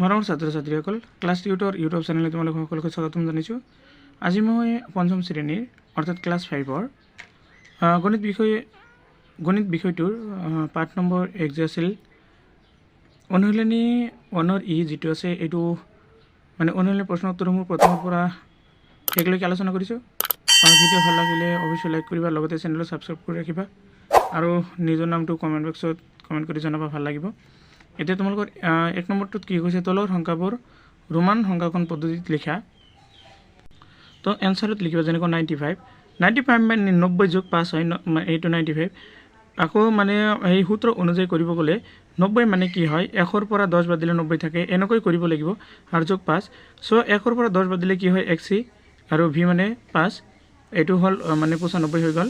মৰমৰ ছাত্ৰ ছাত্ৰীসকল ক্লাছ টিউটৰ ইউটিউব চেনেললৈ তোমালোক সকলোকে স্বাগতম জনাইছোঁ। আজি মই পঞ্চম শ্ৰেণীৰ, অৰ্থাৎ ক্লাছ ফাইভৰ গণিত বিষয়ে, গণিত বিষয়টোৰ পাঠ নম্বৰ এক যে আছিল, অনুশীলনী ওৱানৰ ই যিটো আছে, এইটো মানে অনুশীলনী প্ৰশ্ন উত্তৰসমূহ প্ৰথমৰ পৰা শেষলৈকে আলোচনা কৰিছোঁ। ভিডিঅ' ভালো লাগিলে অৱশ্যই লাইক কৰিবা, লগতে চেনেলটো ছাবস্ক্ৰাইব কৰি ৰাখিবা। আৰু নিজৰ নামটো কমেণ্ট বক্সত কমেণ্ট কৰি জনাবা, ভালো লাগিব। এতিয়া তোমালোকৰ এক নম্বৰটোত কি কৈছে? তলৰ সংখ্যাবোৰ ৰোমান সংখ্যাখন পদ্ধতিত লিখা। তো এনচাৰত লিখিবা যেনেকৈ নাইণ্টি ফাইভ নাইণ্টি ফাইভ মানে নব্বৈ যোগ পাঁচ হয় এইটো নাইণ্টি ফাইভ আকৌ মানে সেই সূত্ৰ অনুযায়ী কৰিব গ'লে নব্বৈ মানে কি হয়? এশৰ পৰা দহ বাদ দিলে নব্বৈ থাকে, এনেকৈ কৰিব লাগিব। আৰু যোগ পাঁচ। চ' এশৰ পৰা দহ বাদ দিলে কি হয়? এক চি। আৰু ভি মানে পাঁচ। এইটো হ'ল মানে পঁচানব্বৈ হৈ গ'ল।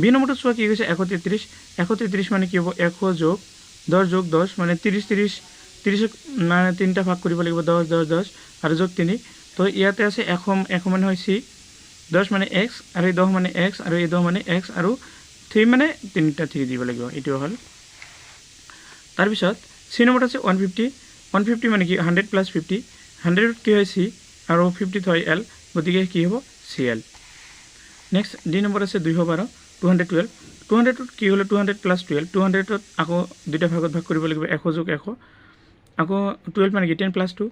বি নম্বৰটো চোৱা কি কৈছে? এশ তেত্ৰিছ এশ তেত্ৰিছ মানে কি হ'ব? এশ যোগ দহ যোগ দহ মানে ত্ৰিছ ত্ৰিছ ত্ৰিছক মানে তিনিটা ভাগ কৰিব লাগিব দহ দহ দহ আৰু যোগ তিনি। তো ইয়াতে আছে এশ এশ মানে হয় চি দহ মানে এক্স আৰু এই দহ মানে এক্স আৰু এই দহ মানে এক্স আৰু থ্ৰী মানে তিনিটা থ্ৰী দিব লাগিব এইটো হ'ল। তাৰপিছত চি নম্বৰত আছে ওৱান ফিফটি ওৱান ফিফটি মানে কি হাণ্ড্ৰেড প্লাছ ফিফটি হাণ্ড্ৰেডত কি হয় চি আৰু ফিফটিত হয় এল গতিকে কি হ'ব? C L. Next D number আছে দুইশ বাৰ। টু হাণ্ড্ৰেড টুৱেল্ভ টু হাণ্ড্ৰেডত কি হ'লে two hundred plus twelve two হাণ্ড্ৰেডত আকৌ দুটা ভাগত ভাগ কৰিব লাগিব এশ যোগ এশ। আকৌ টুৱেল্ভ মানে কি টেন প্লাছ টু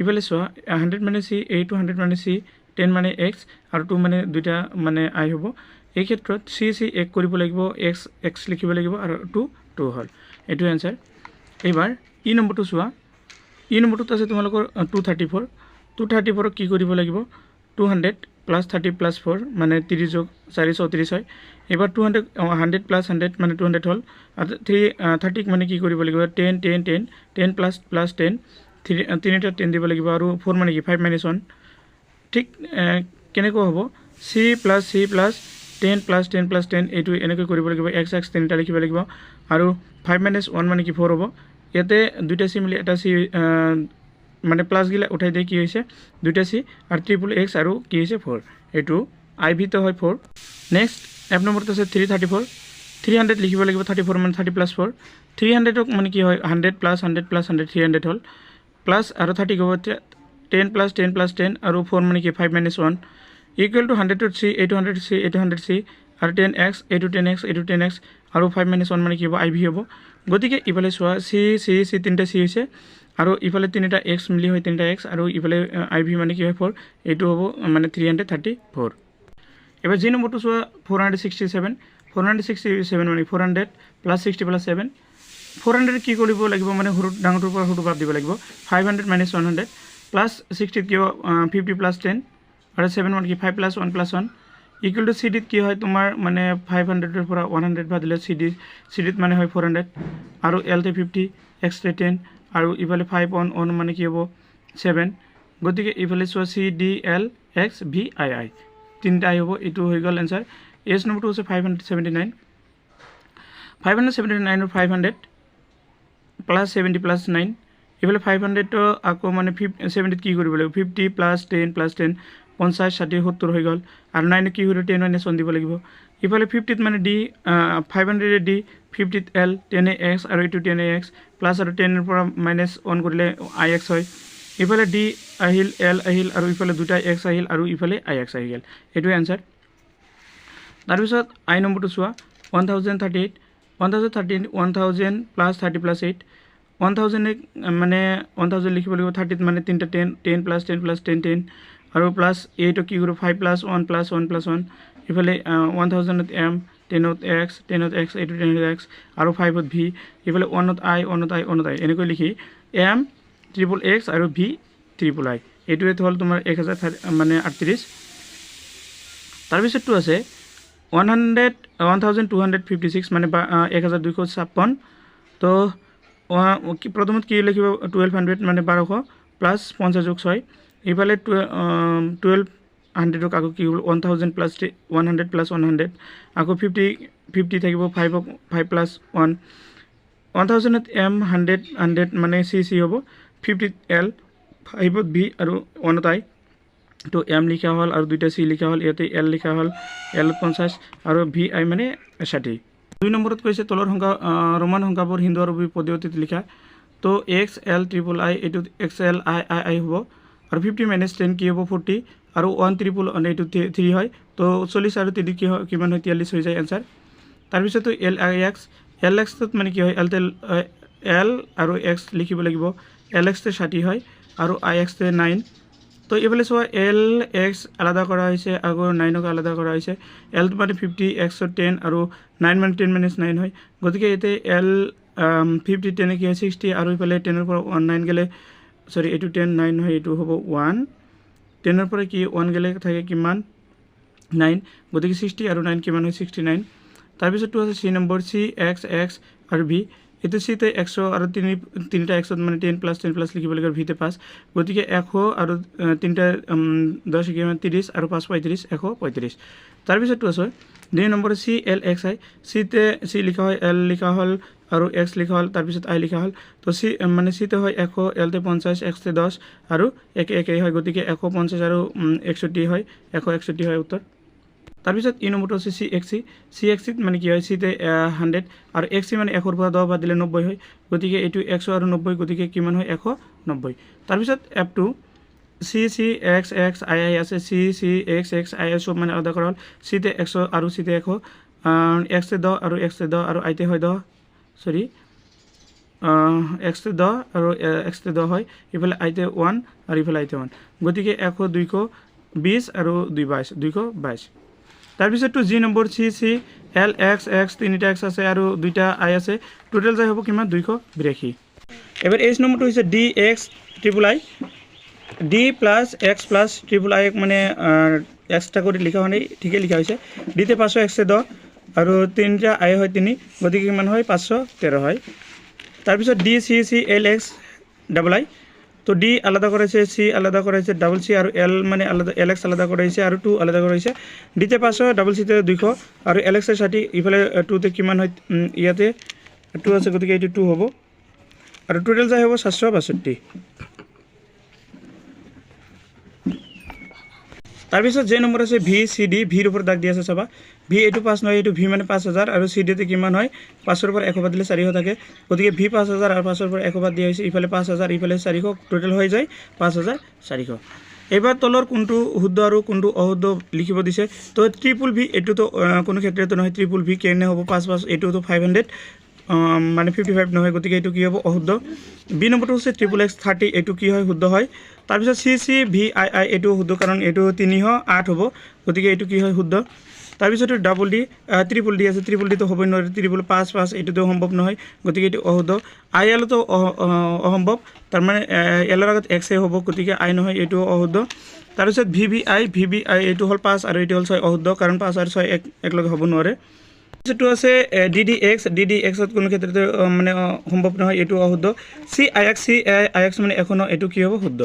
ইফালে চোৱা হাণ্ড্ৰেড মানে চি এই টু হাণ্ড্ৰেড মানে চি টেন মানে এক্স আৰু টু মানে দুইটা মানে আই হ'ব। এই ক্ষেত্ৰত চি চি এক কৰিব লাগিব এক্স এক্স লিখিব লাগিব আৰু টু টু হ'ল। এইটো এনচাৰ এইবাৰ ই নম্বৰটো চোৱা। ই নম্বৰটোত আছে তোমালোকৰ two thirty four two thirty ফ'ৰক কি কৰিব লাগিব? Two hundred plus thirty plus four মানে ত্ৰিছ যোগ চাৰি চৌত্ৰিছ হয়। এইবাৰ two hundred hundred plus hundred মানে টু হাণ্ড্ৰেড হ'ল। থ্ৰী থাৰ্টিক মানে কি কৰিব লাগিব? Ten ten ten ten plus plus ten three তিনিটা টেন দিব লাগিব আৰু ফ'ৰ মানে কি? ফাইভ মাইনাছ ওৱান ঠিক আহ, কেনেকুৱা হ'ব? C plus C plus ten plus ten plus ten এইটো এনেকৈ কৰিব লাগিব। এক্স এক্স তিনিটা লিখিব লাগিব। আৰু ফাইভ মাইনাছ ওৱান মানে কি? ফ'ৰ হ'ব। ইয়াতে দুইটা চি মিলি এটা চি মানে প্লাছগিলা উঠাই দিয়ে কি হৈছে? দুইটা চি আৰু ট্ৰিপল এক্স আৰু কি হৈছে? ফ'ৰ এইটো আই ভিটো হয় ফ'ৰ নেক্সট এফ নম্বৰটো আছে three thirty four three hundred লিখিব লাগিব থাৰ্টি ফ'ৰ মানে থাৰ্টি প্লাছ ফ'ৰ থ্ৰী হাণ্ড্ৰেডক মানে কি হয়? Hundred plus hundred plus hundred three hundred হ'ল। প্লাছ আৰু থাৰ্টি হ'ব ten plus ten plus ten আৰু ফ'ৰ মানে কি? Five minus one equal two হাণ্ড্ৰেডত C এইটো হাণ্ড্ৰেড চি এইটো হাণ্ড্ৰেড চি আৰু টেন এক্স এইটো টেন এক্স এইটো টেন এক্স আৰু ফাইভ মাইনাছ ওৱান মানে কি হ'ব? আই ভি হ'ব। গতিকে ইফালে চোৱা চি চি চি তিনিটা চি হৈছে। আৰু ইফালে তিনিটা এক্স মিলি হয় তিনিটা এক্স আৰু ইফালে আই ভি মানে কি হয়? ফ'ৰ এইটো হ'ব মানে থ্ৰী হাণ্ড্ৰেড থাৰ্টি ফ'ৰ এবার জি নম্বৰটো চোৱা four hundred sixty seven four hundred sixty seven মানে four hundred plus sixty plus seven four hundred কি কৰিব লাগিব মানে সৰু ডাঙৰটোৰ পৰা সৰুটো বাদ দিব লাগিব five hundred minus one hundred plus ছিক্সটিত কি হ'ব ফিফটি প্লাছ টেন আৰু ছেভেন ওৱান কি five plus one plus one equal two C ডিত কি হয় তোমাৰ মানে ফাইভ হাণ্ড্ৰেডৰ পৰা ওৱান হাণ্ড্ৰেড বাদ দিলে চি ডি চি ডিত মানে হয় ফ'ৰ হাণ্ড্ৰেড আৰু এলতে ফিফটি এক্সট্ৰা টেন আৰু ইফালে ফাইভ ওৱান ওৱান মানে কি হ'ব ছেভেন গতিকে ইফালে চোৱা C D L X V I I তিনিটা আই হ'ব, এইটো হৈ গ'ল এনচাৰ এজ নম্বৰটো হৈছে five hundred seventy nine five hundred seventy নাইনৰ five hundred plus seventy plus nine এইফালে ফাইভ হাণ্ড্ৰেডটো আকৌ মানে ফিফ ছেভেণ্টিত কি কৰিব লাগিব? Fifty plus ten plus ten পঞ্চাছ ষাঠি, সত্তৰ হৈ গ'ল। আৰু নাইনত কি কৰিব? টেন মাইনাছ ওৱান দিব লাগিব। ইফালে ফিফটিত মানে ডি ফাইভ হাণ্ড্ৰেডে ডি ফিফটিত এল টেনে এক্স আৰু এইটো টেনে এক্স প্লাছ আৰু টেনৰ পৰা মাইনাছ ওৱান কৰিলে আই এক্স হয়। ইফালে ডি আহিল এল আহিল আৰু ইফালে দুটা এক্স আহিল আৰু ইফালে আই এক্স আহি গ'ল। এইটোৱে এনচাৰ তাৰপিছত আই নম্বৰটো চোৱা one thousand thirty eight one thousand thirty eight one thousand plus thirty plus eight one thousand মানে ওৱান থাউজেণ্ড লিখিব লাগিব থাৰ্টিত মানে তিনিটা ten ten plus ten plus ten ten আৰু প্লাছ এইটো কি কৰিব five plus one plus one plus one ইফালে ওৱান থাউজেণ্ডত এম টেনত এক্স টেনত এক্স এইটো টেনত এক্স আৰু ফাইভত ভি ইফালে ওৱানত আই ওৱানত আই ওৱানত আই এনেকৈ লিখি এম ট্ৰিপল এক্স আৰু ভি ট্ৰিপল আই এইটোৱে হ'ল তোমাৰ এক হাজাৰ থাৰ্টি মানে আঠত্ৰিছ তাৰপিছতটো আছে one hundred one thousand two hundred fifty six মানে এক হাজাৰ দুইশ ছাপন্ন তো প্ৰথমত কি লিখিব? টুৱেল্ভ হাণ্ড্ৰেড মানে বাৰশ প্লাছ পঞ্চাছ যোগ ছয়। ইফালে টুৱেল্ভ হাণ্ড্ৰেডক আকৌ কি হ'ল? One thousand plus one hundred plus one hundred. আকৌ ফিফটি ফিফটি থাকিব ফাইভক ফাইভ প্লাছ ওৱান। ওৱান থাউজেণ্ডত এম হাণ্ড্ৰেড হাণ্ড্ৰেড মানে চি চি হ'ব। ফিফটিত এল ফাইভত বি আৰু ওৱানত আই তো এম লিখা হ'ল আৰু দুইটা চি লিখা হ'ল ইয়াতে এল লিখা হ'ল এলত পঞ্চাছ আৰু ভি আই মানে ষাঠি। দুই নম্বৰত কৈছে তলৰ সংখ্যা ৰোমান সংখ্যাবোৰ হিন্দু আৰু পদ্ধতিত লিখা। তো এক্স এল ট্ৰিপল আই এইটো X L I I I হ'ব। আৰু ফিফটি মাইনাছ টেন কি হ'ব? ফৰ্টি আৰু ওৱান ট্ৰিপল এইটো থ্ৰী হয়। তো চল্লিছ আৰু তিনি কি হয়? কিমান হয়? তিয়াল্লিছ হৈ যায় এনচাৰ তাৰপিছতো এল আই এক্স এল এক্সটোত মানে কি হয়? এল এল আৰু এক্স লিখিব লাগিব। এল এক্সটো ষাঠি হয় আৰু আই এক্সটো নাইন। তো এইফালে চোৱা এল এক্স আলাদা কৰা হৈছে আৰু নাইনক আলাদা কৰা হৈছে। এলটো মানে ফিফটি এক্সত টেন আৰু নাইন মানে টেন মাইনাছ নাইন হয়। গতিকে ইয়াতে এল ফিফটি টেনে কি হয়, ছিক্সটি আৰু ইফালে টেনৰ পৰা ওৱান নাইন গ'লে, চৰি, এইটো টেন, নাইন হয়, এইটো হ'ব ওৱান। টেনৰ পৰা কি ওৱান গ'লে থাকে কিমান? নাইন। গতিকে ছিক্সটি আৰু নাইন কিমান হয়? Sixty nine. তাৰপিছতটো আছে C number, C, X X আৰু ভি। এইটো চিতে এশ আৰু তিনি, তিনিটা এক্সত মানে টেন প্লাছ টেন প্লাছ লিখিব লাগে ভিতে পাঁচ গতিকে এশ আৰু তিনিটা দহ কিমান ত্ৰিছ আৰু পাঁচ পঁয়ত্ৰিছ এশ পঁয়ত্ৰিছ তাৰপিছতটো আছে দুই number C L, X, I. চিতে C লিখা হয় এল লিখা হ'ল আৰু এক্স লিখা হ'ল তাৰপিছত আই লিখা হ'ল। তো চি মানে চিতে হয় এশ এলতে পঞ্চাছ এক্সতে দহ আৰু একে, একেই হয়। গতিকে এশ পঞ্চাছ আৰু একষষ্ঠি হয়। এশ একষষ্ঠি হয় উত্তৰ তাৰপিছত ই নম্বৰটো হৈছে চি এক্স চি চি এক্স মানে কি হয় চিতে হাণ্ড্ৰেড আৰু এক্স মানে এশৰ পৰা দহ বাদ দিলে নব্বৈ হয়, গতিকে এইটো এশ আৰু নব্বৈ, গতিকে কিমান হয়, এশ নব্বৈ। তাৰপিছত F two C C X X I I আছে, C C X X I I চব মানে আলাদা কৰা হ'ল চিতে এশ আৰু চিতে এশ এক্সতে দহ আৰু এক্সতে দহ আৰু আইতে হয় দহ, চৰি এক্সতে দহ আৰু এক্সতে দহ হয়, ইফালে আইতে ওৱান আৰু ইফালে আইতে ওৱান। গতিকে এশ দুইশ বিছ আৰু দুই বাইছ দুইশ বাইছ তাৰপিছতটো G number C C, L, X X, তিনিটা এক্স আছে আৰু দুইটা আই আছে। টোটেল যায় হ'ব কিমান? দুইশ বিৰাশী। এবাৰ এইচ নম্বৰটো হৈছে D, X triple I. D plus X plus triple I মানে এক্সট্ৰা কৰি লিখা হোৱা নাই লিখা হৈছে। ডিতে পাঁচশো এক্সে দহ আৰু তিনিটা আই হয় তিনি, গতিকে কিমান হয়? পাঁচশো তেৰ হয়। তাৰপিছত D, C C, L, X, double I. তো ডি আলাদা করেছে সি আলাদা করেছে ডাবল সি আৰু এল মানে আলাদা এল এক্স আলাদা করেছে আৰু টু আলাদা করেছে। ডিতে পাঁচশো ডাবল চিতে দুইশ আৰু এল এক্সের ষাঠি ইফালে টুতে কিমান হয় ইয়াতে টু আছে গতিকে এইটো টু হ'ব। আৰু টোটেল যাই হ'ব সাতশ বাষষ্ঠি তাৰপিছত যে নম্বৰ আছে ভি চি ডি ভিৰ ওপৰত দাগ দি আছে চাবা। ভি এইটো পাঁচ নহয় এইটো ভি মানে পাঁচ হাজাৰ আৰু চি ডিতে কিমান হয় পাঁচৰ পৰা এশ বাদ দিলে চাৰিশ থাকে। গতিকে ভি পাঁচ হাজাৰ আৰু পাঁচৰ পৰা এশ বাদ দিয়া হৈছে ইফালে পাঁচ হাজাৰ ইফালে চাৰিশ টোটেল হৈ যায় পাঁচ হাজাৰ চাৰিশ। এইবাৰ তলৰ কোনটো শুদ্ধ আৰু কোনটো অশুদ্ধ লিখিব দিছে তো ট্ৰিপুল ভি এইটোতো কোনো ক্ষেত্ৰতে নহয় ট্ৰিপুল ভি কেনে হ'ব পাঁচ পাঁচ এইটোতো ফাইভ হাণ্ড্ৰেড মানে ফিফটি ফাইভ নহয় গতিকে এইটো কি হ'ব? অশুদ্ধ। বি নম্বৰটো হৈছে ট্ৰিপুল এক্স থাৰ্টি এইটো কি হয়? শুদ্ধ হয়। তাৰপিছত C C V I I এইটো শুদ্ধ কাৰণ এইটো তিনিশ আঠ হ'ব। গতিকে এইটো কি হয়? শুদ্ধ। তাৰপিছত ডাবল ডি ত্ৰিপুল ডি আছে। ত্ৰিপুল ডিটো হ'বই নোৱাৰে। ত্ৰিপুল পাঁচ পাঁচ এইটোতো সম্ভৱ নহয়। গতিকে এইটো অশুদ্ধ। আই এলতো অসম্ভৱ। তাৰমানে এলৰ আগত এক্সে হ'ব গতিকে আই নহয় এইটো অশুদ্ধ। তাৰপিছত V V I V V I এইটো হ'ল পাঁচ আৰু এইটো হ'ল ছয়। অশুদ্ধ কাৰণ পাঁচ আৰু ছয় এক একেলগে হ'ব নোৱাৰে। যিটো আছে ডি ডি এক্স ডি এক্সত কোনো ক্ষেত্ৰতে মানে সম্ভৱ নহয়, এইটো অশুদ্ধ। C I X C I I X মানে এখনও এইটো কি হ'ব, শুদ্ধ।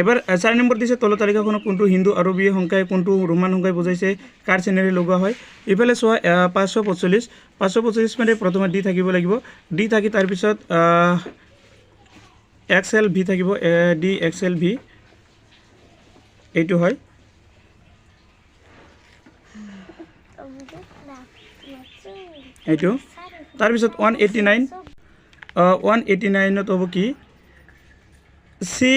এবাৰ চাৰি নম্বৰ দিছে, তলৰ তালিকাখনত কোনটো হিন্দু, আৰবী সংখ্যাই, কোনটো ৰোমান সংখ্যাই বুজাইছে, কাৰ চেনেৰে লগোৱা হয়। ইফালে চোৱা পাঁচশো পঞ্চল্লিছ পাঁচশো পঞ্চল্লিছ মানে প্ৰথমে ডি থাকিব লাগিব। ডি থাকি তাৰপিছত এক্স এল ভি থাকিব ডি, এক্স এল ভি। এইটো হয়। এইটো। তাৰপিছত one eighty nine one eighty নাইনত হ'ব কি? C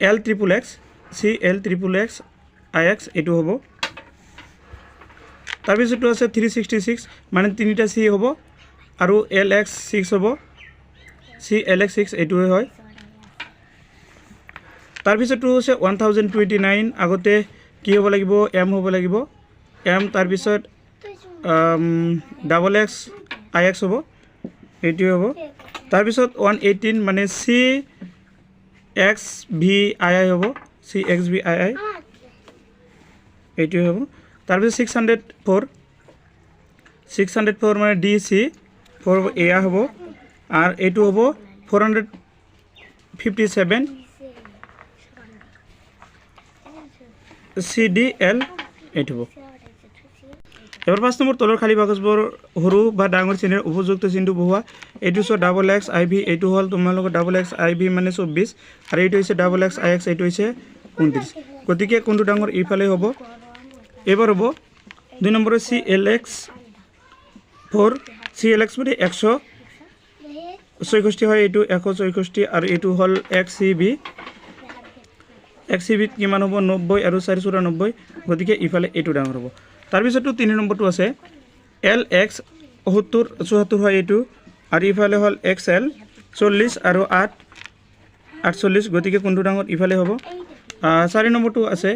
L triple X C L triple X I X এইটো হ'ব। তাৰপিছতো আছে থ্ৰী ছিক্সটি ছিক্স মানে তিনিটা চি হ'ব। আৰু এল এক্স ছিক্স হ'ব। চি এল এক্স ছিক্স এইটোৱে হয়। তাৰপিছতো হৈছে ওৱান থাউজেণ্ড টুৱেণ্টি নাইন আগতে কি হ'ব লাগিব? এম হ'ব লাগিব। এম তাৰপিছত ডাবল এক্স আই এক্স হ'ব এইটোৱে হ'ব। তাৰপিছত ওৱান এইটিন মানে C X V I I হ'ব। C X V I I এইটোৱে হ'ব। তাৰপিছত six hundred four six hundred four মানে ডি চি ফ'ৰ এয়া হ'ব। আৰু এইটো হ'ব four hundred fifty seven C D L এইটো হ'ব। এবাৰ পাঁচ নম্বৰ তলৰ খালী বাকচবোৰ সৰু বা ডাঙৰ শ্ৰেণীৰ উপযুক্ত চিনটো বহুৱা। এইটো চোৱা ডাবল এক্স আই ভি এইটো হ'ল তোমালোকৰ ডাবল এক্স আই ভি মানে চৌব্বিছ আৰু এইটো হৈছে ডাবল এক্স আই এক্স এইটো হৈছে ঊনত্ৰিছ। গতিকে কোনটো ডাঙৰ ইফালে হ'ব? এইবাৰ হ'ব দুই নম্বৰৰ C L X four C L X মানে এশ ছয়ষষ্ঠি হয় এইটো এশ ছয়ষষ্ঠি আৰু এইটো হ'ল এক চি বি এক চি বিত কিমান হ'ব? নব্বৈ আৰু চাৰি চৌৰানব্বৈ। গতিকে ইফালে এইটো ডাঙৰ হ'ব। তাৰপিছতো তিনি নম্বৰটো আছে এল এক্স সত্তৰ, চৌসত্তৰ হয় এইটো, আৰু ইফালে হ'ল এক্স এল চল্লিছ আৰু আঠ আঠচল্লিছ গতিকে কোনটো ডাঙৰ ইফালে হ'ব? চাৰি নম্বৰটো আছে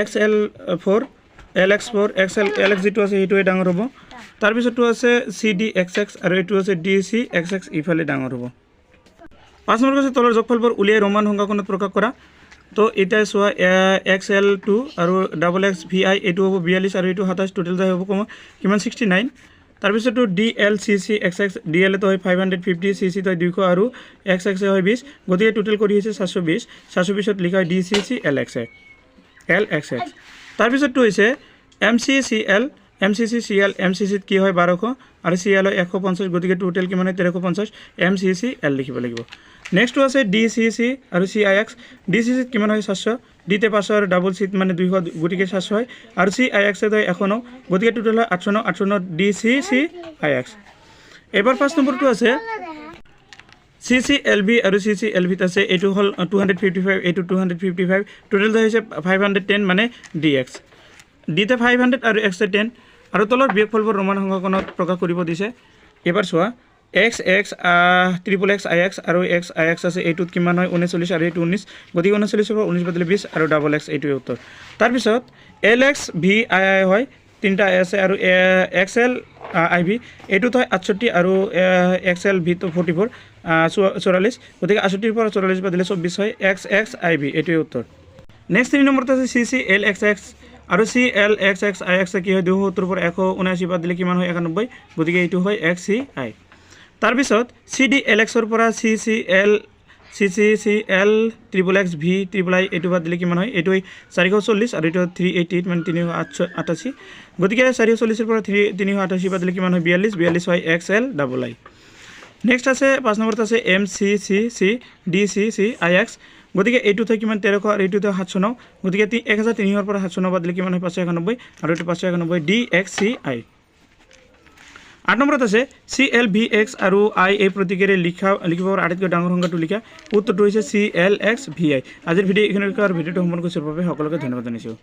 X L four L X four X L L X যিটো আছে সেইটোৱে ডাঙৰ হ'ব। তাৰপিছতো আছে চি ডি এক্স এক্স আৰু এইটো আছে ডি চি এক্স এক্স ইফালে ডাঙৰ হ'ব। পাঁচ নম্বৰ আছে তলৰ যোগফলবোৰ উলিয়াই ৰোমান সংখ্যাখনত প্ৰকাশ কৰা। তো এতিয়া চোৱা এক্স এল টু আৰু ডাবল এক্স ভি আই এইটো হ'ব বিয়াল্লিছ আৰু এইটো সাতাইছ টোটেল যায় হ'ব কম, কিমান ছিক্সটি নাইন তাৰপিছতো D L C C X X D Alto হয় ফাইভ হাণ্ড্ৰেড ফিফটি চি চিটো হয় দুইশ আৰু এক্স এক্সে হয় বিছ গতিকে টোটেল কৰি হৈছে চাৰিশ বিছ চাৰিশ বিছত লিখা হয় D C C L X A L X X তাৰপিছতটো হৈছে M C C L M C C C L M C চিত কি হয় বাৰশ, আৰু চি এল হয় এশ পঞ্চাছ, গতিকে টোটেল কিমান হয় তেৰশ পঞ্চাছ এম চি চি এল লিখিব লাগিব। নেক্সটটো আছে ডি চি চি আৰু C I X D C চিত কিমান হয় চাৰিশ ডিতে পাঁচশো আৰু ডাবল চিত মানে দুইশ, গতিকে চাৰিশ হয়। আৰু চি আই এক্সত হয় এশ ন গতিকে টোটেল হয় আঠশ ন আঠশ ন D C C I X এবাৰ ফাৰ্ষ্ট নম্বৰটো আছে চি চি এল ভি আৰু চি চি এল ভিত আছে, এইটো হ'ল টু হাণ্ড্ৰেড ফিফটি ফাইভ এইটো টু হাণ্ড্ৰেড ফিফটি ফাইভ টোটেলটো হৈছে ফাইভ হাণ্ড্ৰেড টেন মানে ডি এক্স ডিতে ফাইভ হাণ্ড্ৰেড আৰু এক্সে টেন আৰু তলৰ বিয়োগফলবোৰ ৰোমান সংখ্যাখনত প্ৰকাশ কৰিব দিছে। এইবাৰ চোৱা X X triple X I X আৰু এক্স আই এক্স আছে, এইটোত কিমান হয়? ঊনচল্লিছ আৰু এইটো ঊনৈছ গতিকে ঊনচল্লিছৰ পৰা ঊনৈছ বাদিলে বিছ আৰু ডাবল এক্স এইটোৱে উত্তৰ। তাৰপিছত L X V I I হয়, তিনিটা আছে আৰু এক্স এল আই ভি এইটোত হয় আঠষষ্ঠি আৰু এক্স এল ভিটো ফৰ্টি ফ'ৰ চৌৰাল্লিছ গতিকে আঠষষ্ঠিৰ পৰা চৌৰাল্লিছ বাদিলে চৌব্বিছ হয় এক্স এক্স আই ভি এইটোৱে উত্তৰ। নেক্সট তিনি নম্বৰত আছে C C L X X আৰু C L X X I X কি হয়? দুশ সত্তৰ পৰা এশ ঊনাশী বাদ দিলে কিমান হয়? একানব্বৈ। গতিকে এইটো হয় এক্স চি আই তাৰপিছত চি ডি এল এক্সৰ পৰা C C L, C C C L triple X V triple I এইটো বাদ দিলে কিমান হয়? এইটো চাৰিশ চল্লিছ আৰু এইটো থ্ৰী এইটি এইট মানে তিনিশ আঠশ আঠাশী। গতিকে চাৰিশ চল্লিছৰ পৰা থ্ৰী তিনিশ আঠাশী বাদ দিলে কিমান হয়? বিয়াল্লিছ বিয়াল্লিছ হয় X L double I next আছে, পাঁচ নম্বৰত আছে M C C C D C C I X গতিকে এইটোত হয় কিমান? তেৰশ আৰু এইটোত হয় সাতশ ন। গতিকে এক হাজাৰ তিনিশৰ পৰা সাতশ ন বাদ দিলে কিমান হয়? পাঁচশো একানব্বৈ। আৰু এইটো পাঁচশো একানব্বৈ ডি এক্স চি আই আঠ নম্বৰত আছে চি এল ভি এক্স আৰু আই এই প্ৰতীকেৰে লিখা, লিখিব পৰা আটাইতকৈ ডাঙৰ সংখ্যাটো লিখা। উত্তৰটো হৈছে C L X V I আজিৰ ভিডিঅ' এইখিনিলৈকে আৰু ভিডিঅ'টো সম্পূৰ্ণ কৰিছোঁ বাবে সকলোকে ধন্যবাদ জনাইছোঁ।